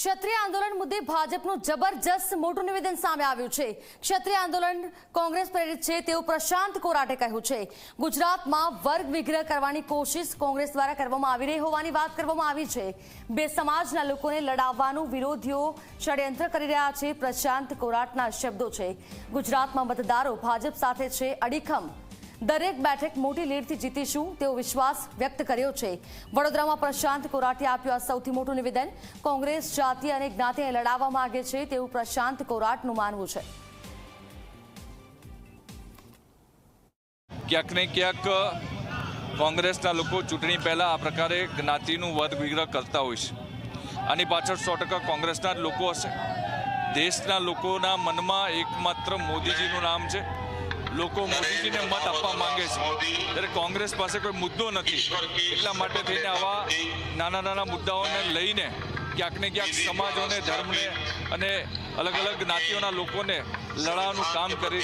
ક્ષત્રિય આંદોલન મુદ્દે ભાજપનું જબરજસ્ત મોટું નિવેદન સામે આવ્યું છે. ક્ષત્રિય આંદોલન કોંગ્રેસ પ્રેરિત છે તેવું પ્રશાંત કોરાટે કહ્યું છે. ગુજરાતમાં વર્ગ વિગ્રહ કરવાની કોશિશ કોંગ્રેસ દ્વારા કરવામાં આવી રહી હોવાની વાત કરવામાં આવી છે. બે સમાજના લોકોને લડાવવાનું વિરોધીઓ ષડયંત્ર કરી રહ્યા છે. પ્રશાંત કોરાટના શબ્દો છે. ગુજરાતમાં મતદારો ભાજપ સાથે છે. અડીખમ દરેક બેઠક મોટી લીડથી જીતીશું તેવો વિશ્વાસ વ્યક્ત કર્યો છે. વડોદરામાં પ્રશાંત કોરાટીએ આપ્યું આ સૌથી મોટું નિવેદન. કોંગ્રેસ, જાતિ અને જ્ઞાતિને લડાવવા માંગે છે તેવું પ્રશાંત કોરાટનું માનવું છે. ક્યાંક ને ક્યાંક કોંગ્રેસના લોકો ચૂંટણી પહેલાં આ પ્રકારે જ્ઞાતિનું વર્ગ વિગ્રહ કરતા હોય છે. આની પાછળ સો ટકા કોંગ્રેસના જ લોકો હશે. દેશના લોકોના મનમાં એકમાત્ર મોદીજીનું નામ છે. લોકો મોદીજીને મત આપવા માંગે છે. ત્યારે કોંગ્રેસ પાસે કોઈ મુદ્દો નથી, એટલા માટે થઈને આવા નાના નાના મુદ્દાઓને લઈને ક્યાંક ને ક્યાંક સમાજોને, ધર્મને અને અલગ અલગ જ્ઞાતિઓના લોકોને લડાવવાનું કામ કરી